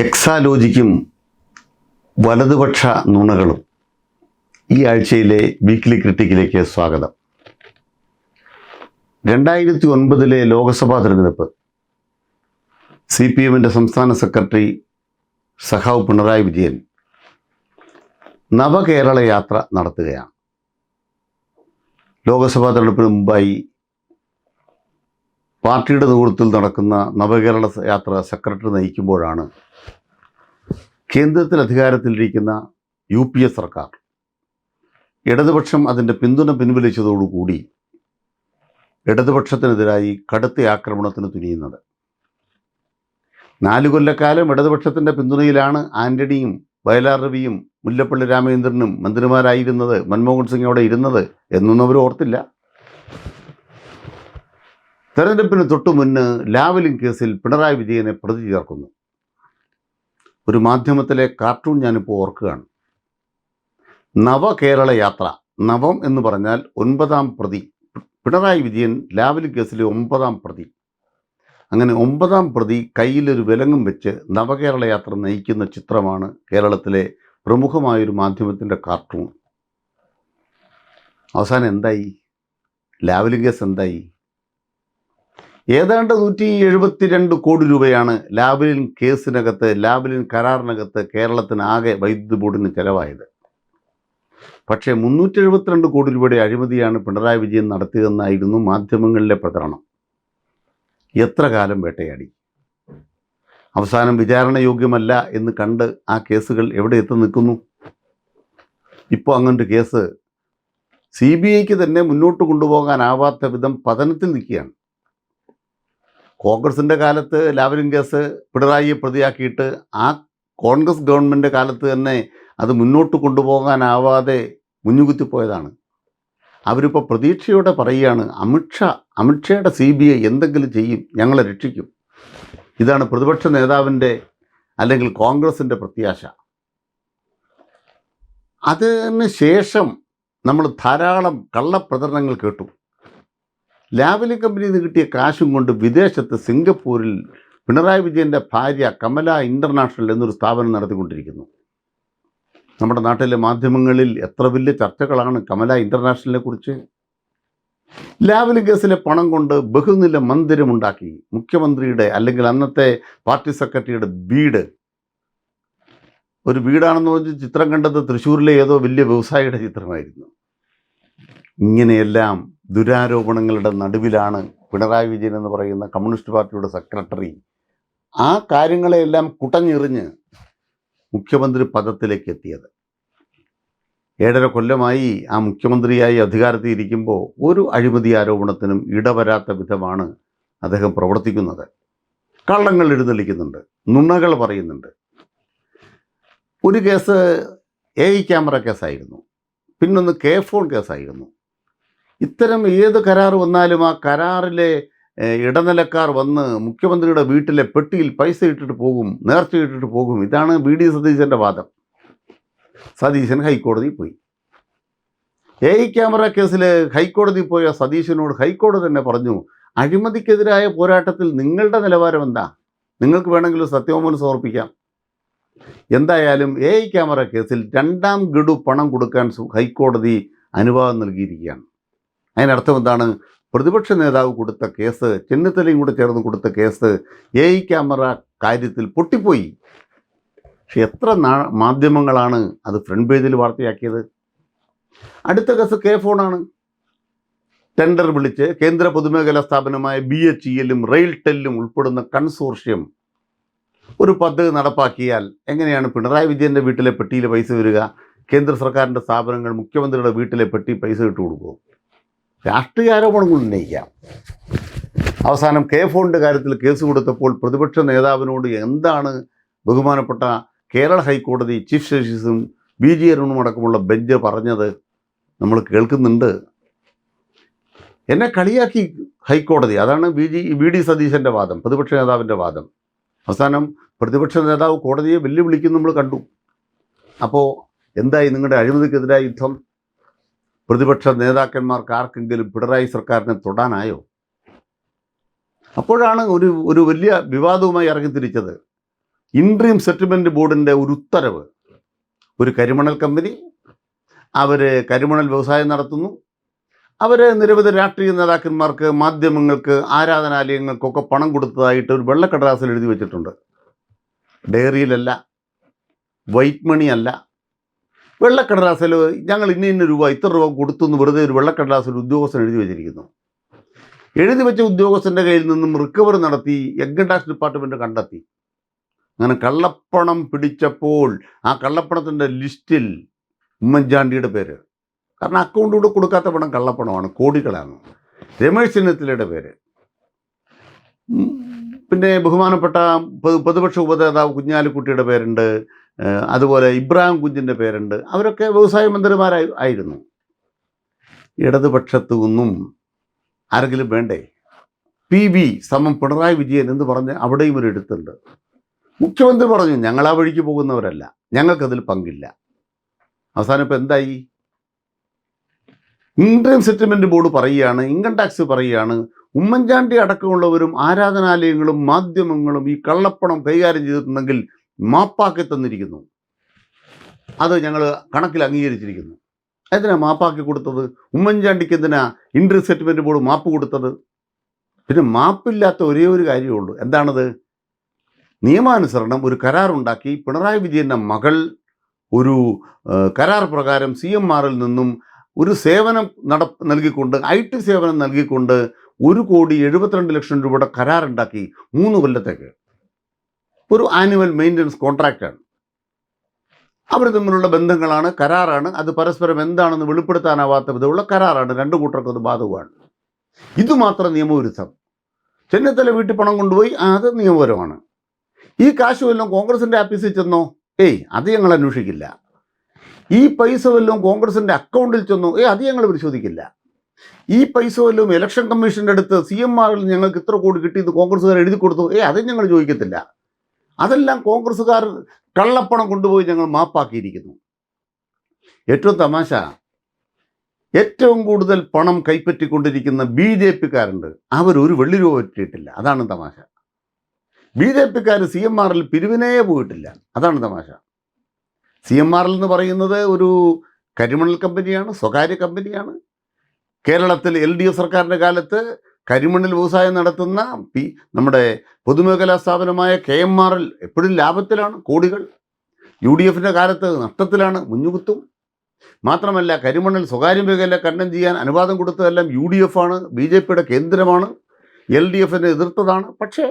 എക്സാലോജിക്കും വലതുപക്ഷ നുണകളും ഈ ആഴ്ചയിലെ വീക്ക്ലി ക്രിട്ടിക്കിലേക്ക് സ്വാഗതം. രണ്ടായിരത്തി ഒൻപതിലെ ലോക്സഭാ തിരഞ്ഞെടുപ്പ് സി പി എമ്മിന്റെ സംസ്ഥാന സെക്രട്ടറി സഖാവ് പിണറായി വിജയൻ നവകേരള യാത്ര നടത്തുകയാണ്. ലോക്സഭാ തെരഞ്ഞെടുപ്പിന് മുമ്പായി പാർട്ടിയുടെ നേതൃത്വത്തിൽ നടക്കുന്ന നവകേരള യാത്ര സെക്രട്ടറി നയിക്കുമ്പോഴാണ് കേന്ദ്രത്തിൽ അധികാരത്തിലിരിക്കുന്ന യു പി എ സർക്കാർ ഇടതുപക്ഷം അതിന്റെ പിന്തുണ പിൻവലിച്ചതോടുകൂടി ഇടതുപക്ഷത്തിനെതിരായി കടുത്ത ആക്രമണത്തിന് തുനിയുന്നത്. നാലു കൊല്ലക്കാലം ഇടതുപക്ഷത്തിന്റെ പിന്തുണയിലാണ് ആന്റണിയും വയലാർ രവിയും മുല്ലപ്പള്ളി രാമചന്ദ്രനും മന്ത്രിമാരായിരുന്നത് മൻമോഹൻ സിംഗ് അവിടെ ഇരുന്നത് എന്നൊന്നും അവർ ഓർത്തില്ല. തെരഞ്ഞെടുപ്പിന് തൊട്ടു മുന്ന് ലാവലിംഗ് കേസിൽ പിണറായി വിജയനെ പ്രതി ചേർക്കുന്നു. ഒരു മാധ്യമത്തിലെ കാർട്ടൂൺ ഞാനിപ്പോൾ ഓർക്കുകയാണ്. നവകേരള യാത്ര നവം എന്ന് പറഞ്ഞാൽ ഒൻപതാം പ്രതി പിണറായി വിജയൻ ലാവലി കേസിലെ ഒമ്പതാം പ്രതി. അങ്ങനെ ഒമ്പതാം പ്രതി കയ്യിലൊരു വിലങ്ങും വെച്ച് നവകേരള യാത്ര നയിക്കുന്ന ചിത്രമാണ് കേരളത്തിലെ പ്രമുഖമായൊരു മാധ്യമത്തിന്റെ കാർട്ടൂൺ അവസാനം എന്തായി? ലാവലിംഗസ് എന്തായി? ഏതാണ്ട് നൂറ്റി എഴുപത്തിരണ്ട് കോടി രൂപയാണ് ലാബിലിൻ കേസിനകത്ത് ലാബിലിൻ കരാറിനകത്ത് കേരളത്തിന് ആകെ വൈദ്യുതി ബോർഡിന് ചെലവായത്. പക്ഷേ മുന്നൂറ്റി എഴുപത്തിരണ്ട് കോടി രൂപയുടെ അഴിമതിയാണ് പിണറായി വിജയൻ നടത്തിയതെന്നായിരുന്നു മാധ്യമങ്ങളിലെ പ്രചരണം. എത്ര കാലം വേട്ടയാടി? അവസാനം വിചാരണ യോഗ്യമല്ല എന്ന് കണ്ട് ആ കേസുകൾ എവിടെ എത്തി നിൽക്കുന്നു? ഇപ്പോൾ അങ്ങനൊരു കേസ് സി ബി ഐക്ക് തന്നെ മുന്നോട്ട് കൊണ്ടുപോകാനാവാത്ത വിധം പതനത്തിൽ നിൽക്കുകയാണ്. കോൺഗ്രസിന്റെ കാലത്ത് ലാവലിൻ കേസ് പിണറായിയെ പ്രതിയാക്കിയിട്ട് ആ കോൺഗ്രസ് ഗവൺമെന്റ് കാലത്ത് തന്നെ അത് മുന്നോട്ട് കൊണ്ടുപോകാനാവാതെ മുന്നുകുത്തിപ്പോയതാണ് അവരിപ്പോൾ പ്രതീക്ഷയോടെ പറയുകയാണ് അമിത്ഷാ അമിത്ഷയുടെ സി ബി ഐ എന്തെങ്കിലും ചെയ്യും ഞങ്ങളെ രക്ഷിക്കും. ഇതാണ് പ്രതിപക്ഷ നേതാവിന്റെ അല്ലെങ്കിൽ കോൺഗ്രസിന്റെ പ്രത്യാശ. അതിന് ശേഷം നമ്മൾ ധാരാളം കള്ളപ്രചരണങ്ങൾ കേട്ടു. ലാവലി കമ്പനിയിൽ നിന്ന് കിട്ടിയ കാശും കൊണ്ട് വിദേശത്ത് സിംഗപ്പൂരിൽ പിണറായി വിജയന്റെ ഭാര്യ കമല ഇന്റർനാഷണൽ എന്നൊരു സ്ഥാപനം നടത്തിക്കൊണ്ടിരിക്കുന്നു. നമ്മുടെ നാട്ടിലെ മാധ്യമങ്ങളിൽ എത്ര വലിയ ചർച്ചകളാണ് കമല ഇന്റർനാഷണലിനെ കുറിച്ച്? ലാവലി കേസിലെ പണം കൊണ്ട് ബഹുനില മന്ദിരമുണ്ടാക്കി മുഖ്യമന്ത്രിയുടെ അല്ലെങ്കിൽ അന്നത്തെ പാർട്ടി സെക്രട്ടറിയുടെ വീട്. ഒരു വീടാണെന്ന് പറഞ്ഞ് ചിത്രം കണ്ടത് തൃശ്ശൂരിലെ ഏതോ വലിയ വ്യവസായിയുടെ ചിത്രമായിരുന്നു. ഇങ്ങനെയെല്ലാം ദുരാരോപണങ്ങളുടെ നടുവിലാണ് പിണറായി വിജയൻ എന്ന് പറയുന്ന കമ്മ്യൂണിസ്റ്റ് പാർട്ടിയുടെ സെക്രട്ടറി ആ കാര്യങ്ങളെയെല്ലാം കുട്ടഞ്ഞെറിഞ്ഞ് മുഖ്യമന്ത്രി പദത്തിലേക്ക് എത്തിയത്. ഏഴര കൊല്ലമായി ആ മുഖ്യമന്ത്രിയായി അധികാരത്തിൽ ഇരിക്കുമ്പോൾ ഒരു അഴിമതി ആരോപണത്തിനും ഇടവരാത്ത വിധമാണ് അദ്ദേഹം പ്രവർത്തിക്കുന്നത്. കള്ളങ്ങൾ എഴുന്നള്ളിക്കുന്നുണ്ട് നുണകൾ പറയുന്നുണ്ട്. ഒരു കേസ് എ ക്യാമറ കേസായിരുന്നു. പിന്നൊന്ന് കെ ഫോൺ കേസായിരുന്നു. ഇത്തരം ഏത് കരാർ വന്നാലും ആ കരാറിലെ ഇടനിലക്കാർ വന്ന് മുഖ്യമന്ത്രിയുടെ വീട്ടിലെ പെട്ടിയിൽ പൈസ ഇട്ടിട്ട് പോകും നേർച്ച ഇട്ടിട്ട് പോകും. ഇതാണ് ബി ഡി സതീശന്റെ വാദം. സതീശൻ ഹൈക്കോടതിയിൽ പോയി. എ ഐ ക്യാമറ കേസിൽ ഹൈക്കോടതി പോയ സതീശനോട് ഹൈക്കോടതി തന്നെ പറഞ്ഞു അഴിമതിക്കെതിരായ പോരാട്ടത്തിൽ നിങ്ങളുടെ നിലവാരം എന്താ? നിങ്ങൾക്ക് വേണമെങ്കിൽ സത്യവാങ്മൂലം സമർപ്പിക്കാം. എന്തായാലും എ ഐ ക്യാമറ കേസിൽ രണ്ടാം ഗഡു പണം കൊടുക്കാൻ ഹൈക്കോടതി അനുവാദം നൽകിയിരിക്കുകയാണ്. അതിനർത്ഥം എന്താണ്? പ്രതിപക്ഷ നേതാവ് കൊടുത്ത കേസ് ചെന്നിത്തലയും കൂടെ ചേർന്ന് കൊടുത്ത കേസ് എ ഐ ക്യാമറ കാര്യത്തിൽ പൊട്ടിപ്പോയി. പക്ഷെ എത്ര മാധ്യമങ്ങളാണ് അത് ഫ്രണ്ട് പേജിൽ വാർത്തയാക്കിയത്? അടുത്ത കേസ് കെ ഫോണാണ്. ടെൻഡർ വിളിച്ച് കേന്ദ്ര പൊതുമേഖലാ സ്ഥാപനമായ ബി എച്ച് ഇ എല്ലും റെയിൽ ടെല്ലും ഉൾപ്പെടുന്ന കൺസോർഷ്യം. ഒരു പദ്ധതി നടപ്പാക്കിയാൽ എങ്ങനെയാണ് പിണറായി വിജയന്റെ വീട്ടിലെ പെട്ടിയിൽ പൈസ വരിക? കേന്ദ്ര സർക്കാരിന്റെ സ്ഥാപനങ്ങൾ മുഖ്യമന്ത്രിയുടെ വീട്ടിലെ പെട്ടി പൈസ ഇട്ട് കൊടുക്കുമോ രാഷ്ട്രീയ ആരോപണങ്ങൾ ഉന്നയിക്കാം. അവസാനം കെ ഫോണിന്റെ കാര്യത്തിൽ കേസ് കൊടുത്തപ്പോൾ പ്രതിപക്ഷ നേതാവിനോട് എന്താണ് ബഹുമാനപ്പെട്ട കേരള ഹൈക്കോടതി ചീഫ് ജസ്റ്റിസും ബി ജി അരുണും അടക്കമുള്ള ബെഞ്ച് പറഞ്ഞത് നമ്മൾ കേൾക്കുന്നുണ്ട്. എന്നെ കളിയാക്കി ഹൈക്കോടതി. അതാണ് ബി ജി വി ഡി സതീശന്റെ വാദം പ്രതിപക്ഷ നേതാവിന്റെ വാദം. അവസാനം പ്രതിപക്ഷ നേതാവ് കോടതിയെ വെല്ലുവിളിക്കും നമ്മൾ കണ്ടു. അപ്പോൾ എന്തായി നിങ്ങളുടെ അഴിമതിക്കെതിരായ യുദ്ധം? പ്രതിപക്ഷ നേതാക്കന്മാർക്ക് ആർക്കെങ്കിലും പിണറായി സർക്കാരിനെ തൊടാനായോ? അപ്പോഴാണ് ഒരു ഒരു വലിയ വിവാദവുമായി ഇറങ്ങിത്തിരിച്ചത്. ഇൻട്രീം സെറ്റിൽമെന്റ് ബോർഡിന്റെ ഒരു ഉത്തരവ്. ഒരു കരിമണൽ കമ്പനി അവർ കരിമണൽ വ്യവസായം നടത്തുന്നു. അവർ നിരവധി രാഷ്ട്രീയ നേതാക്കന്മാർക്ക് മാധ്യമങ്ങൾക്ക് ആരാധനാലയങ്ങൾക്കൊക്കെ പണം കൊടുത്തതായിട്ട് ഒരു വെള്ളക്കടലാസിൽ എഴുതി വെച്ചിട്ടുണ്ട്. ഡയറിയിലല്ല വൈറ്റ് മണി അല്ല വെള്ളക്കടലാസിൽ ഞങ്ങൾ ഇന്ന ഇന്ന രൂപ ഇത്ര രൂപ കൊടുത്തു എന്ന് വെറുതെ ഒരു വെള്ളക്കടലാസിൽ ഉദ്യോഗസ്ഥൻ എഴുതി വെച്ചിരിക്കുന്നു. എഴുതി വെച്ച ഉദ്യോഗസ്ഥന്റെ കയ്യിൽ നിന്നും റിക്കവറി നടത്തി എഗ്ഗൻ ടാക്സ് ഡിപ്പാർട്ട്മെന്റ് കണ്ടെത്തി. അങ്ങനെ കള്ളപ്പണം പിടിച്ചപ്പോൾ ആ കള്ളപ്പണത്തിന്റെ ലിസ്റ്റിൽ ഉമ്മൻചാണ്ടിയുടെ പേര്. കാരണം അക്കൗണ്ടിലൂടെ കൊടുക്കാത്ത പണം കള്ളപ്പണമാണ് കോടികളാണ്. രമേശ് ചെന്നിത്തലയുടെ പേര്. പിന്നെ ബഹുമാനപ്പെട്ട പ്രതിപക്ഷ ഉപനേതാവ് കുഞ്ഞാലിക്കുട്ടിയുടെ പേരുണ്ട്. അതുപോലെ ഇബ്രാഹിം കുഞ്ഞിന്റെ പേരുണ്ട്. അവരൊക്കെ വ്യവസായ മന്ത്രിമാരായി ആയിരുന്നു. ഇടതുപക്ഷത്തു നിന്നും ആരെങ്കിലും വേണ്ടേ? പി വി സമം പിണറായി വിജയൻ എന്ന് പറഞ്ഞ് അവിടെയും ഒരു എടുത്തുണ്ട് മുഖ്യമന്ത്രി പറഞ്ഞു ഞങ്ങൾ ആ വഴിക്ക് പോകുന്നവരല്ല. ഞങ്ങൾക്കതിൽ പങ്കില്ല. അവസാനം ഇപ്പം എന്തായി? ഇൻകം സെറ്റിൽമെന്റ് ബോർഡ് പറയുകയാണ് ഇൻകം ടാക്സ് പറയുകയാണ്. ഉമ്മൻചാണ്ടി അടക്കമുള്ളവരും ആരാധനാലയങ്ങളും മാധ്യമങ്ങളും ഈ കള്ളപ്പണം കൈകാര്യം ചെയ്തിട്ടുണ്ടെങ്കിൽ മാപ്പാക്കി തന്നിരിക്കുന്നു. അത് ഞങ്ങൾ കണക്കിൽ അംഗീകരിച്ചിരിക്കുന്നു. എന്തിനാ മാപ്പാക്കി കൊടുത്തത്? ഉമ്മൻചാണ്ടിക്ക് എന്തിനാ ഇൻട്രി സെറ്റിൽമെന്റ് ബോർഡ് മാപ്പ് കൊടുത്തത്? പിന്നെ മാപ്പില്ലാത്ത ഒരേ ഒരു കാര്യമേ ഉള്ളൂ. എന്താണത്? നിയമാനുസരണം ഒരു കരാറുണ്ടാക്കി പിണറായി വിജയന്റെ മകൾ ഒരു കരാർ പ്രകാരം സി എം ആറിൽ നിന്നും ഒരു സേവനം നട നൽകിക്കൊണ്ട് ഐ ടി സേവനം നൽകിക്കൊണ്ട് ഒരു കോടി എഴുപത്തിരണ്ട് ലക്ഷം രൂപയുടെ കരാറുണ്ടാക്കി മൂന്ന് കൊല്ലത്തേക്ക്. ഒരു ആനുവൽ മെയിന്റനൻസ് കോൺട്രാക്റ്റാണ് അവർ തമ്മിലുള്ള ബന്ധങ്ങളാണ് കരാറാണ്. അത് പരസ്പരം എന്താണെന്ന് വെളിപ്പെടുത്താനാവാത്ത വിധമുള്ള കരാറാണ്. രണ്ട് കൂട്ടർക്കും അത് ബാധകമാണ്. ഇത് മാത്രം നിയമവിരുദ്ധം. ചെന്നിത്തല വീട്ടിൽ പണം കൊണ്ടുപോയി അത് നിയമപരമാണ്. ഈ കാശുമെല്ലാം കോൺഗ്രസിന്റെ ആഫീസിൽ ചെന്നോ? ഏയ് അത് ഞങ്ങൾ അന്വേഷിക്കില്ല. ഈ പൈസ വല്ലതും കോൺഗ്രസിന്റെ അക്കൗണ്ടിൽ ചെന്നു ഏ അത് ഞങ്ങൾ പരിശോധിക്കില്ല. ഈ പൈസ വല്ലതും ഇലക്ഷൻ കമ്മീഷന്റെ അടുത്ത് സി എം ആറിൽ ഞങ്ങൾക്ക് ഇത്ര കോടി കിട്ടിയത് കോൺഗ്രസ്സുകാർ എഴുതി കൊടുത്തു ഏ അതും ഞങ്ങൾ ചോദിക്കത്തില്ല. അതെല്ലാം കോൺഗ്രസ്സുകാർ കള്ളപ്പണം കൊണ്ടുപോയി ഞങ്ങൾ മാപ്പാക്കിയിരിക്കുന്നു. ഏറ്റവും തമാശ ഏറ്റവും കൂടുതൽ പണം കൈപ്പറ്റിക്കൊണ്ടിരിക്കുന്ന ബി ജെ പിക്കാരുണ്ട് അവരൊരു വെള്ളി രൂപ പറ്റിയിട്ടില്ല അതാണ് തമാശ. ബി ജെ പിക്കാർ സി എം ആറിൽ പിരിവിനേ പോയിട്ടില്ല. അതാണ് തമാശ. സി എം ആർ എൽ എന്ന് പറയുന്നത് ഒരു കരിമണൽ കമ്പനിയാണ് സ്വകാര്യ കമ്പനിയാണ്. കേരളത്തിൽ എൽ ഡി എഫ് സർക്കാരിന്റെ കാലത്ത് കരിമണൽ വ്യവസായം നടത്തുന്ന പി നമ്മുടെ പൊതുമേഖലാ സ്ഥാപനമായ കെ എം ആർ എൽ എപ്പോഴും ലാഭത്തിലാണ് കോടികൾ. യു ഡി എഫിന്റെ കാലത്ത് നഷ്ടത്തിലാണ് മുഞ്ഞുകുത്തും. മാത്രമല്ല കരിമണൽ സ്വകാര്യ മേഖല കണ്ടം ചെയ്യാൻ അനുവാദം കൊടുത്തതെല്ലാം യു ഡി എഫ് ആണ് ബി ജെ പിയുടെ കേന്ദ്രമാണ്. എൽ ഡി എഫിനെ എതിർത്തതാണ്. പക്ഷേ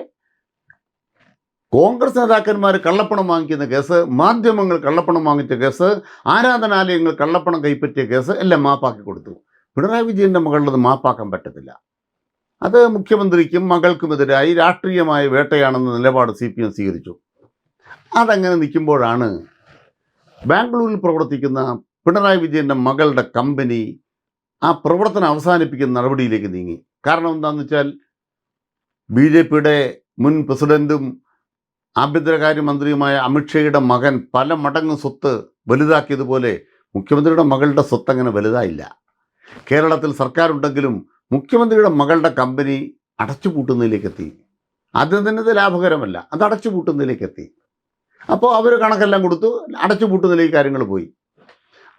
കോൺഗ്രസ് നേതാക്കന്മാർ കള്ളപ്പണം വാങ്ങിക്കുന്ന കേസ് മാധ്യമങ്ങൾ കള്ളപ്പണം വാങ്ങിച്ച കേസ് ആരാധനാലയങ്ങൾ കള്ളപ്പണം കൈപ്പറ്റിയ കേസ് എല്ലാം മാപ്പാക്കി കൊടുത്തു. പിണറായി വിജയന്റെ മകളുടെ മാപ്പാക്കാൻ പറ്റത്തില്ല. അത് മുഖ്യമന്ത്രിക്കും മകൾക്കുമെതിരായി രാഷ്ട്രീയമായ വേട്ടയാണെന്ന നിലപാട് സി പി എം സ്വീകരിച്ചു. അതങ്ങനെ നിൽക്കുമ്പോഴാണ് ബാംഗ്ലൂരിൽ പ്രവർത്തിക്കുന്ന പിണറായി വിജയന്റെ മകളുടെ കമ്പനി ആ പ്രവർത്തനം അവസാനിപ്പിക്കുന്ന നടപടിയിലേക്ക് നീങ്ങി. കാരണം എന്താണെന്ന് വെച്ചാൽ ബി ജെ പിയുടെ മുൻ പ്രസിഡന്റും ആഭ്യന്തരകാര്യമന്ത്രിയുമായ അമിത്ഷായുടെ മകൻ പല മടങ്ങ് സ്വത്ത് വലുതാക്കിയതുപോലെ മുഖ്യമന്ത്രിയുടെ മകളുടെ സ്വത്ത് അങ്ങനെ വലുതായില്ല. കേരളത്തിൽ സർക്കാരുണ്ടെങ്കിലും മുഖ്യമന്ത്രിയുടെ മകളുടെ കമ്പനി അടച്ചുപൂട്ടുന്നതിലേക്ക് എത്തി ആദ്യം തന്നെ ഇത് ലാഭകരമല്ല അത് അടച്ചുപൂട്ടുന്നതിലേക്ക് എത്തി അപ്പോൾ അവർ കണക്കെല്ലാം കൊടുത്തു അടച്ചുപൂട്ടുന്നതിലേക്ക് കാര്യങ്ങൾ പോയി.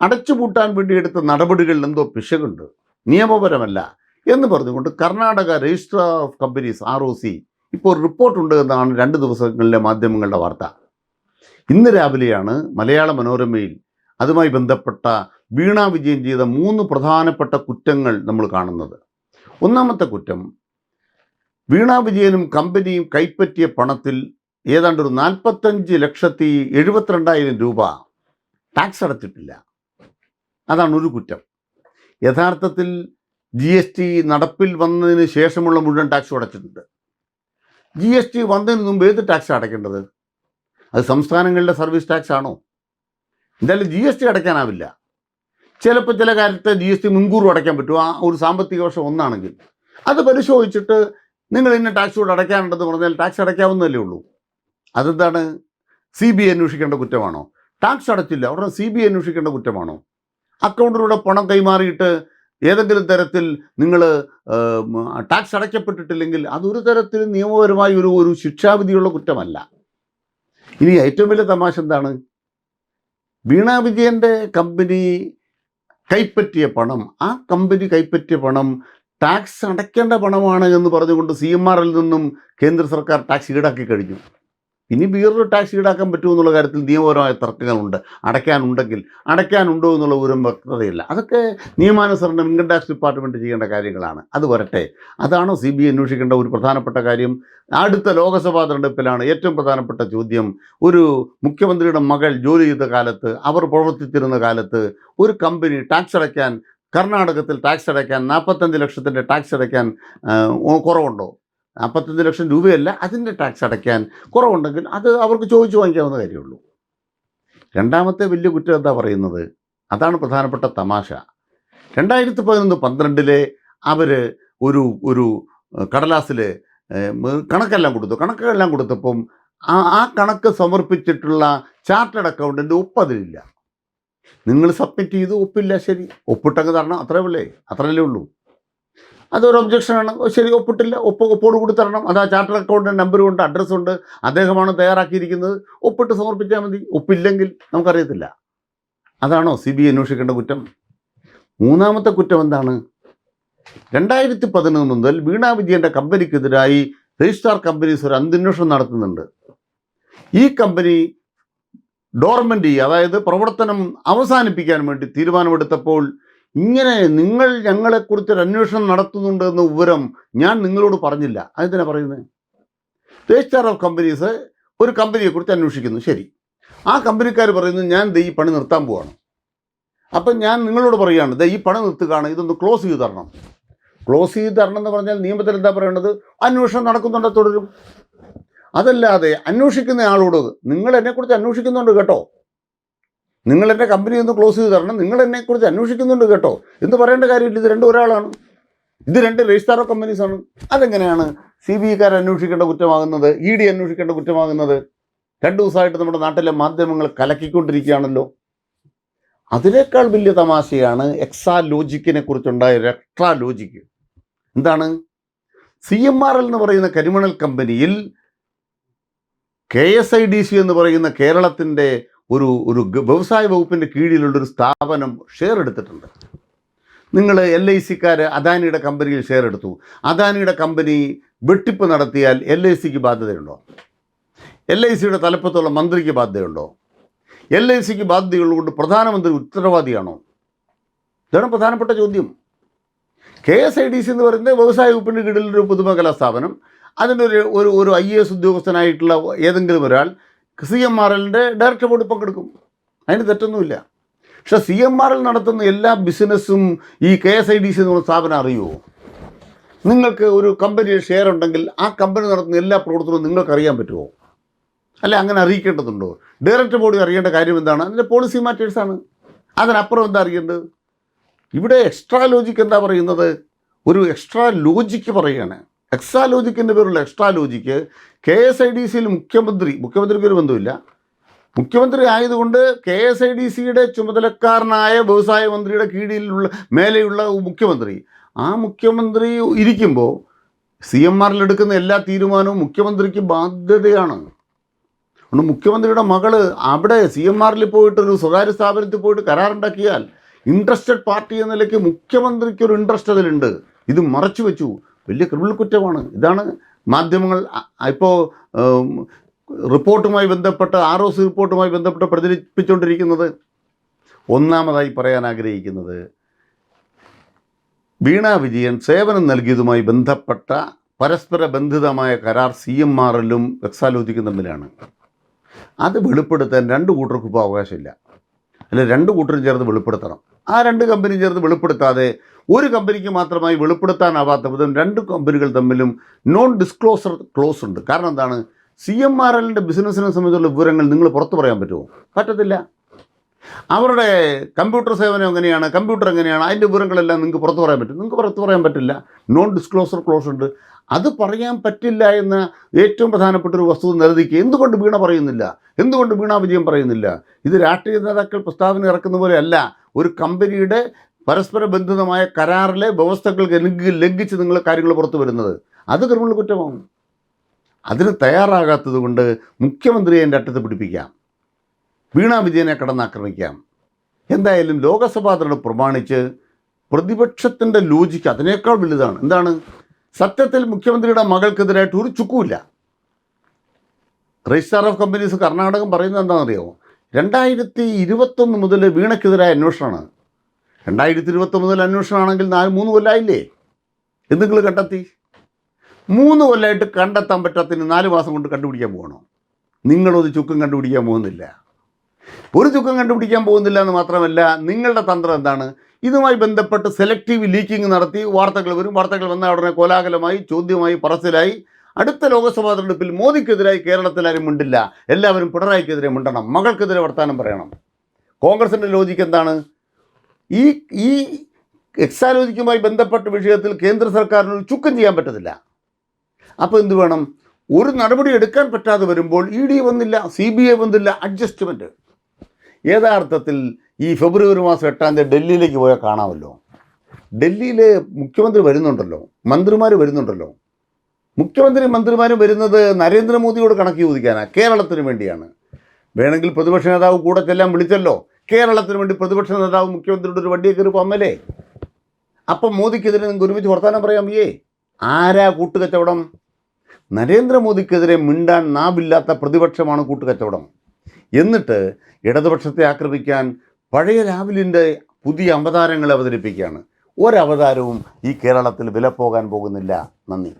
അടച്ചുപൂട്ടാൻ വേണ്ടി എടുത്ത നടപടികളിൽ എന്തോ പിശകുണ്ട് നിയമപരമല്ല എന്ന് പറഞ്ഞുകൊണ്ട് Karnataka registrar of companies R O C ഇപ്പോൾ റിപ്പോർട്ടുണ്ട് എന്നാണ് രണ്ട് ദിവസങ്ങളിലെ മാധ്യമങ്ങളുടെ വാർത്ത. ഇന്ന് രാവിലെയാണ് മലയാള മനോരമയിൽ അതുമായി ബന്ധപ്പെട്ട വീണ വിജയൻ ചെയ്ത മൂന്ന് പ്രധാനപ്പെട്ട കുറ്റങ്ങൾ നമ്മൾ കാണുന്നത്. ഒന്നാമത്തെ കുറ്റം വീണ വിജയനും കമ്പനിയും കൈപ്പറ്റിയ പണത്തിൽ ഏതാണ്ട് ഒരു നാൽപ്പത്തഞ്ച് ലക്ഷത്തി എഴുപത്തിരണ്ടായിരം രൂപ ടാക്സ് അടച്ചിട്ടില്ല. അതാണ് ഒരു കുറ്റം. യഥാർത്ഥത്തിൽ ജി എസ് ടി നടപ്പിൽ വന്നതിന് ശേഷമുള്ള മുഴുവൻ ടാക്സും അടച്ചിട്ടുണ്ട്. ജി എസ് ടി വന്നതിന് മുമ്പ് ഏത് ടാക്സ് അടയ്ക്കേണ്ടത്? അത് സംസ്ഥാനങ്ങളുടെ സർവീസ് ടാക്സ് ആണോ? എന്തായാലും ജി എസ് ടി അടയ്ക്കാനാവില്ല. ചിലപ്പോൾ ചില കാര്യത്തെ ജി എസ് ടി മുൻകൂർ അടയ്ക്കാൻ പറ്റും. ആ ഒരു സാമ്പത്തിക വർഷം ഒന്നാണെങ്കിൽ. അത് പരിശോധിച്ചിട്ട് നിങ്ങൾ ഇന്ന ടാക്സ് കൂടെ അടയ്ക്കാനുണ്ടെന്ന് പറഞ്ഞാൽ ടാക്സ് അടയ്ക്കാവുന്നതല്ലേ ഉള്ളൂ. അതെന്താണ്? സി ബി ഐ അന്വേഷിക്കേണ്ട കുറ്റമാണോ? ടാക്സ് അടച്ചില്ല. ഉടനെ സി ബി ഐ അന്വേഷിക്കേണ്ട കുറ്റമാണോ? അക്കൗണ്ടിലൂടെ പണം കൈമാറിയിട്ട് ഏതെങ്കിലും തരത്തിൽ നിങ്ങൾ ടാക്സ് അടയ്ക്കപ്പെട്ടിട്ടില്ലെങ്കിൽ അതൊരു തരത്തിൽ നിയമപരമായി ഒരു ഒരു ശിക്ഷാവിധിയുള്ള കുറ്റമല്ല. ഇനി ഏറ്റവും വലിയ തമാശ എന്താണ്? വീണ വിജയന്റെ കമ്പനി കൈപ്പറ്റിയ പണം ആ കമ്പനി കൈപ്പറ്റിയ പണം ടാക്സ് അടയ്ക്കേണ്ട പണമാണ് എന്ന് പറഞ്ഞുകൊണ്ട് സി എം ആറിൽ നിന്നും കേന്ദ്ര സർക്കാർ ടാക്സ് ഈടാക്കി കഴിഞ്ഞു. ഇനി വേറൊരു ടാക്സ് ഈടാക്കാൻ പറ്റുമോ എന്നുള്ള കാര്യത്തിൽ നിയമപരമായ തർക്കങ്ങളുണ്ട്. അടയ്ക്കാനുണ്ടെങ്കിൽ അടയ്ക്കാനുണ്ടോ എന്നുള്ള ഒരു വ്യക്തതയില്ല. അതൊക്കെ നിയമാനുസരണം ഇൻകം ടാക്സ് ഡിപ്പാർട്ട്മെന്റ് ചെയ്യേണ്ട കാര്യങ്ങളാണ്. അത് വരട്ടെ. അതാണ് സി ബി അന്വേഷിക്കേണ്ട ഒരു പ്രധാനപ്പെട്ട കാര്യം. അടുത്ത ലോക്സഭാ തെരഞ്ഞെടുപ്പിലാണ് ഏറ്റവും പ്രധാനപ്പെട്ട ചോദ്യം. ഒരു മുഖ്യമന്ത്രിയുടെ മകൾ ജോലി ചെയ്ത കാലത്ത് അവർ പ്രവർത്തിച്ചിരുന്ന കാലത്ത് ഒരു കമ്പനി ടാക്സ് അടയ്ക്കാൻ കർണാടകത്തിൽ ടാക്സ് അടയ്ക്കാൻ നാൽപ്പത്തഞ്ച് ലക്ഷത്തിന്റെ ടാക്സ് അടയ്ക്കാൻ കുറവുണ്ടോ? നാൽപ്പത്തഞ്ച് ലക്ഷം രൂപയല്ല അതിന്റെ ടാക്സ് അടയ്ക്കാൻ കുറവുണ്ടെങ്കിൽ അത് അവർക്ക് ചോദിച്ചു വാങ്ങിക്കാവുന്ന കാര്യമുള്ളൂ. രണ്ടാമത്തെ വലിയ കുറ്റം എന്താ പറയുന്നത്? അതാണ് പ്രധാനപ്പെട്ട തമാശ. രണ്ടായിരത്തി പതിനൊന്ന് പന്ത്രണ്ടിലെ അവർ ഒരു ഒരു കടലാസിൽ കണക്കെല്ലാം കൊടുത്തു. കണക്കെല്ലാം കൊടുത്തപ്പം ആ ആ കണക്ക് സമർപ്പിച്ചിട്ടുള്ള ചാർട്ടേഡ് അക്കൗണ്ടിന്റെ ഒപ്പ് അതിലില്ല നിങ്ങൾ സബ്മിറ്റ് ചെയ്തു ഒപ്പില്ല ശരി. ഒപ്പിട്ടങ്ങ് തരണം അത്രേ ഉള്ളേ. അത്രയല്ലേ ഉള്ളൂ. അതൊരു ഒബ്ജക്ഷനാണ് ശരി ഒപ്പിട്ടില്ല. ഒപ്പ് ഒപ്പോട് കൂടി തരണം. അത് ആ ചാർട്ടർ അക്കൗണ്ടിന്റെ നമ്പറും ഉണ്ട് അഡ്രസ്സും ഉണ്ട്. അദ്ദേഹമാണ് തയ്യാറാക്കിയിരിക്കുന്നത്. ഒപ്പിട്ട് സമർപ്പിച്ചാൽ മതി. ഒപ്പില്ലെങ്കിൽ നമുക്കറിയത്തില്ല. അതാണോ സി ബി അന്വേഷിക്കേണ്ട കുറ്റം? മൂന്നാമത്തെ കുറ്റം എന്താണ്? രണ്ടായിരത്തി പതിനൊന്ന് മുതൽ വീണ വിജയന്റെ കമ്പനിക്കെതിരായി രജിസ്ട്രാർ കമ്പനീസ് ഒരു അന്വേഷണം നടത്തുന്നുണ്ട്. ഈ കമ്പനി ഡോർമെന്റ് ചെയ്യുക അതായത് പ്രവർത്തനം അവസാനിപ്പിക്കാൻ വേണ്ടി തീരുമാനമെടുത്തപ്പോൾ ഇങ്ങനെ നിങ്ങൾ ഞങ്ങളെക്കുറിച്ചൊരു അന്വേഷണം നടത്തുന്നുണ്ട് എന്ന വിവരം ഞാൻ നിങ്ങളോട് പറഞ്ഞില്ല. അതെന്തിനാ പറയുന്നത്? രജിസ്ട്രാർ ഓഫ് കമ്പനീസ് ഒരു കമ്പനിയെക്കുറിച്ച് അന്വേഷിക്കുന്നു. ശരി. ആ കമ്പനിക്കാർ പറയുന്നു ഞാൻ ദേ ഈ പണി നിർത്താൻ പോവാണ്. അപ്പം ഞാൻ നിങ്ങളോട് പറയുകയാണ് ദേ ഈ പണി നിർത്തുകയാണ് ഇതൊന്ന് ക്ലോസ് ചെയ്ത് തരണം. ക്ലോസ് ചെയ്ത് തരണം എന്ന് പറഞ്ഞാൽ നിയമത്തിൽ എന്താ പറയേണ്ടത്? അന്വേഷണം നടക്കുന്നുണ്ട് തുടരും. അതല്ലാതെ അന്വേഷിക്കുന്ന ആളോട് നിങ്ങൾ എന്നെക്കുറിച്ച് അന്വേഷിക്കുന്നുണ്ട് കേട്ടോ. നിങ്ങൾ എന്റെ കമ്പനി ഒന്ന് ക്ലോസ് ചെയ്ത് തരണം. നിങ്ങൾ എന്നെക്കുറിച്ച് അന്വേഷിക്കുന്നുണ്ട് കേട്ടോ. എന്ന് പറയേണ്ട കാര്യമില്ല. ഇത് രണ്ടും ഒരാളാണ്. ഇത് രണ്ട് രജിസ്ട്രാർ ഓഫ് കമ്പനീസാണ് അതെങ്ങനെയാണ് സി ബി ഐക്കാർ അന്വേഷിക്കേണ്ട കുറ്റമാകുന്നത്? ഇ ഡി അന്വേഷിക്കേണ്ട കുറ്റമാകുന്നത്? രണ്ട് ദിവസമായിട്ട് നമ്മുടെ നാട്ടിലെ മാധ്യമങ്ങൾ കലക്കിക്കൊണ്ടിരിക്കുകയാണല്ലോ. അതിനേക്കാൾ വലിയ തമാശയാണ് എക്സാ ലോജിക്കിനെ കുറിച്ചുണ്ടായ ഒരു എക്സ്ട്രാ ലോജിക്ക് എന്താണ്? സി എം ആർ എൽ എന്ന് പറയുന്ന കരിമണൽ കമ്പനിയിൽ K S I D C എന്ന് പറയുന്ന കേരളത്തിന്റെ ഒരു ഒരു വ്യവസായ വകുപ്പിന്റെ കീഴിലുള്ളൊരു സ്ഥാപനം ഷെയർ എടുത്തിട്ടുണ്ട്. നിങ്ങൾ എൽ ഐ സിക്കാർ അദാനിയുടെ കമ്പനിയിൽ ഷെയർ എടുത്തു. അദാനിയുടെ കമ്പനി വെട്ടിപ്പ് നടത്തിയാൽ എൽ ഐ സിക്ക് ബാധ്യതയുണ്ടോ? എൽ ഐ സിയുടെ തലപ്പത്തുള്ള മന്ത്രിക്ക് ബാധ്യതയുണ്ടോ? എൽ ഐ സിക്ക് ബാധ്യതയുള്ളതുകൊണ്ട് പ്രധാനമന്ത്രി ഉത്തരവാദിയാണോ? ഇതാണ് പ്രധാനപ്പെട്ട ചോദ്യം. K S I D C എന്ന് പറയുന്നത് വ്യവസായ വകുപ്പിന്റെ കീഴിലൊരു പൊതുമേഖലാ സ്ഥാപനം. അതിന്റെ ഒരു ഒരു ഒരു ഐ എ എസ് ഉദ്യോഗസ്ഥനായിട്ടുള്ള ഏതെങ്കിലും ഒരാൾ സി എം ആർ എല്ലിന്റെ ഡയറക്ടർ ബോർഡ് പങ്കെടുക്കും. അതിന് തെറ്റൊന്നുമില്ല. പക്ഷെ സി എം ആർ എൽ നടത്തുന്ന എല്ലാ ബിസിനസ്സും ഈ K S I D C എന്ന് പറഞ്ഞ സ്ഥാപനം അറിയുമോ നിങ്ങൾക്ക് ഒരു കമ്പനിയിൽ ഷെയർ ഉണ്ടെങ്കിൽ ആ കമ്പനി നടത്തുന്ന എല്ലാ പ്രവർത്തനവും നിങ്ങൾക്ക് അറിയാൻ പറ്റുമോ? അല്ല അങ്ങനെ അറിയിക്കേണ്ടതുണ്ടോ? ഡയറക്ടർ ബോർഡ് അറിയേണ്ട കാര്യം എന്താണ്? അതിന്റെ പോളിസി മാറ്റേഴ്സാണ് അതിനപ്പുറം എന്താ അറിയേണ്ടത്? ഇവിടെ എക്സ്ട്രാ ലോജിക്ക് എന്താ പറയുന്നത്? ഒരു എക്സ്ട്രാ ലോജിക്ക് പറയുകയാണ്. എക്സ്ട്രാ ലോജിക്കിന്റെ പേരുള്ള extra logic K S I D സിയിൽ മുഖ്യമന്ത്രി മുഖ്യമന്ത്രിക്ക് ഒരു ബന്ധമില്ല മുഖ്യമന്ത്രി ആയതുകൊണ്ട് കെ എസ് ഐ ഡി സിയുടെ ചുമതലക്കാരനായ വ്യവസായ മന്ത്രിയുടെ കീഴിലുള്ള മേലെയുള്ള മുഖ്യമന്ത്രി. ആ മുഖ്യമന്ത്രി ഇരിക്കുമ്പോൾ സി എം ആറിൽ എടുക്കുന്ന എല്ലാ തീരുമാനവും മുഖ്യമന്ത്രിക്ക് ബാധ്യതയാണ്. അതുകൊണ്ട് മുഖ്യമന്ത്രിയുടെ മകൾ അവിടെ സി എം ആറിൽ പോയിട്ട് ഒരു സ്വകാര്യ സ്ഥാപനത്തിൽ പോയിട്ട് കരാറുണ്ടാക്കിയാൽ ഇൻട്രസ്റ്റഡ് പാർട്ടി എന്ന നിലയ്ക്ക് മുഖ്യമന്ത്രിക്ക് ഒരു ഇൻട്രസ്റ്റ് അതിലുണ്ട്. ഇത് മറച്ചു വെച്ചു. വലിയ ക്രിമിനൽ കുറ്റമാണ്. ഇതാണ് മാധ്യമങ്ങൾ ഇപ്പോൾ റിപ്പോർട്ടുമായി ബന്ധപ്പെട്ട് ആർ ഒ സി റിപ്പോർട്ടുമായി ബന്ധപ്പെട്ട് പ്രചരിപ്പിച്ചുകൊണ്ടിരിക്കുന്നത് ഒന്നാമതായി പറയാൻ ആഗ്രഹിക്കുന്നത് വീണ വിജയൻ സേവനം നൽകിയതുമായി ബന്ധപ്പെട്ട പരസ്പര ബന്ധിതമായ കരാർ സി എം ആറിലും എക്സാലോജിക്കും തമ്മിലാണ്. അത് വെളിപ്പെടുത്താൻ രണ്ട് കൂട്ടർക്കും ഇപ്പോൾ അവകാശമില്ല. അല്ല രണ്ട് കൂട്ടരും ചേർന്ന് വെളിപ്പെടുത്തണം. ആ രണ്ട് കമ്പനിയും ചേർന്ന് വെളിപ്പെടുത്താതെ ഒരു കമ്പനിക്ക് മാത്രമായി വെളിപ്പെടുത്താനാവാത്ത വിധം രണ്ട് കമ്പനികൾ തമ്മിലും നോൺ ഡിസ്ക്ലോസർ ക്ലോസ് ഉണ്ട്. കാരണം എന്താണ്? സി എം ആർ എല്ലിന്റെ ബിസിനസ്സിനെ സംബന്ധിച്ചുള്ള വിവരങ്ങൾ നിങ്ങൾ പുറത്തു പറയാൻ പറ്റുമോ? പറ്റത്തില്ല. അവരുടെ കമ്പ്യൂട്ടർ സേവനം എങ്ങനെയാണ്? കമ്പ്യൂട്ടർ എങ്ങനെയാണ്? അതിന്റെ വിവരങ്ങളെല്ലാം നിങ്ങൾക്ക് പുറത്തു പറയാൻ പറ്റും. നിങ്ങൾക്ക് പുറത്തു പറയാൻ പറ്റില്ല. നോൺ ഡിസ്ക്ലോസർ ക്ലോസ് ഉണ്ട്. അത് പറയാൻ പറ്റില്ല എന്ന ഏറ്റവും പ്രധാനപ്പെട്ട ഒരു വസ്തുത നിലനിൽക്കുക. എന്തുകൊണ്ട് വീണ പറയുന്നില്ല? എന്തുകൊണ്ട് വീണ വിജയം പറയുന്നില്ല? ഇത് രാഷ്ട്രീയ നേതാക്കൾ പ്രസ്താവന ഇറക്കുന്ന പോലെയല്ല ഒരു കമ്പനിയുടെ പരസ്പര ബന്ധിതമായ കരാറിലെ വ്യവസ്ഥകൾക്ക് ലംഘി ലംഘിച്ച് നിങ്ങൾ കാര്യങ്ങൾ പുറത്തു വരുന്നത്. അത് ക്രിമിനൽ കുറ്റമാണ്. അതിന് തയ്യാറാകാത്തത് കൊണ്ട് മുഖ്യമന്ത്രിയെ എന്റെ അറ്റത്ത് പിടിപ്പിക്കാം. വീണ വിജയനെ കടന്നാക്രമിക്കാം. എന്തായാലും ലോകസഭാ തെരഞ്ഞെടുപ്പ് പ്രമാണിച്ച് പ്രതിപക്ഷത്തിന്റെ ലോജിക്ക് അതിനേക്കാൾ വലുതാണ്. എന്താണ്? സത്യത്തിൽ മുഖ്യമന്ത്രിയുടെ മകൾക്കെതിരായിട്ട് ഒരു ചുക്കുമില്ല. രജിസ്ട്രാർ ഓഫ് കമ്പനീസ് കർണാടകം പറയുന്നത് എന്താണെന്നറിയോ രണ്ടായിരത്തി ഇരുപത്തൊന്ന് മുതൽ വീണയ്ക്കെതിരായ അന്വേഷണമാണ്. രണ്ടായിരത്തി ഇരുപത്തൊമ്പതിൽ അന്വേഷണം അന്വേഷണമാണെങ്കിൽ നാല് മൂന്ന് കൊല്ലായില്ലേ? എന്തെങ്കിൽ കണ്ടെത്തി. മൂന്ന് കൊല്ലമായിട്ട് കണ്ടെത്താൻ പറ്റാത്തതിന് നാല് മാസം കൊണ്ട് കണ്ടുപിടിക്കാൻ പോകണോ? നിങ്ങളൊരു ചുക്കം കണ്ടുപിടിക്കാൻ പോകുന്നില്ല. ഒരു ചുക്കം കണ്ടുപിടിക്കാൻ പോകുന്നില്ല എന്ന് മാത്രമല്ല നിങ്ങളുടെ തന്ത്രം എന്താണ്? ഇതുമായി ബന്ധപ്പെട്ട് സെലക്റ്റീവ് ലീക്കിംഗ് നടത്തി വാർത്തകൾ വരും. വാർത്തകൾ വന്ന ഉടനെ കോലാഹലമായി ചോദ്യമായി പറച്ചിലായി. അടുത്ത ലോക്സഭാ തെരഞ്ഞെടുപ്പിൽ മോദിക്കെതിരായി കേരളത്തിൽ ആരും മിണ്ടില്ല. എല്ലാവരും പിണറായിക്കെതിരെ മിണ്ടണം. മകൾക്കെതിരെ വർത്താനം പറയണം. കോൺഗ്രസിന്റെ ലോജിക്ക് എന്താണ്? ഈ ഈ എക്സാലോജിക്കുമായി ബന്ധപ്പെട്ട വിഷയത്തിൽ കേന്ദ്ര സർക്കാരിന് ചുക്കം ചെയ്യാൻ പറ്റത്തില്ല. അപ്പോൾ എന്ത് വേണം? ഒരു നടപടി എടുക്കാൻ പറ്റാതെ വരുമ്പോൾ ഇ ഡി വന്നില്ല സി ബി ഐ വന്നില്ല അഡ്ജസ്റ്റ്മെന്റ് യഥാർത്ഥത്തിൽ ഈ ഫെബ്രുവരി മാസം എട്ടാം തീയതി ഡൽഹിയിലേക്ക് പോയാൽ കാണാമല്ലോ. ഡൽഹിയിലെ മുഖ്യമന്ത്രി വരുന്നുണ്ടല്ലോ മന്ത്രിമാർ വരുന്നുണ്ടല്ലോ. മുഖ്യമന്ത്രി മന്ത്രിമാരും വരുന്നത് നരേന്ദ്രമോദിയോട് കണക്ക് ചോദിക്കാനാണ് കേരളത്തിന് വേണ്ടിയാണ്. വേണമെങ്കിൽ പ്രതിപക്ഷ നേതാവ് കൂടെ ചെല്ലാൻ വിളിച്ചല്ലോ. കേരളത്തിന് വേണ്ടി പ്രതിപക്ഷ നേതാവ് മുഖ്യമന്ത്രിയുടെ ഒരു വണ്ടിയെ കയറി പമ്മലേ അപ്പം മോദിക്കെതിരെ നിങ്ങൾക്ക് ഒരുമിച്ച് വർത്താനം പറയാം വയ്യേ ആരാ കൂട്ടുകച്ചവടം? നരേന്ദ്രമോദിക്കെതിരെ മിണ്ടാൻ നാവില്ലാത്ത പ്രതിപക്ഷമാണ് കൂട്ടുകച്ചവടം. എന്നിട്ട് ഇടതുപക്ഷത്തെ ആക്രമിക്കാൻ പഴയ രാവിലിന്റെ പുതിയ അവതാരങ്ങളെ അവതരിപ്പിക്കുകയാണ്. ഒരവതാരവും ഈ കേരളത്തിൽ വില പോകാൻ പോകുന്നില്ല. നന്ദി.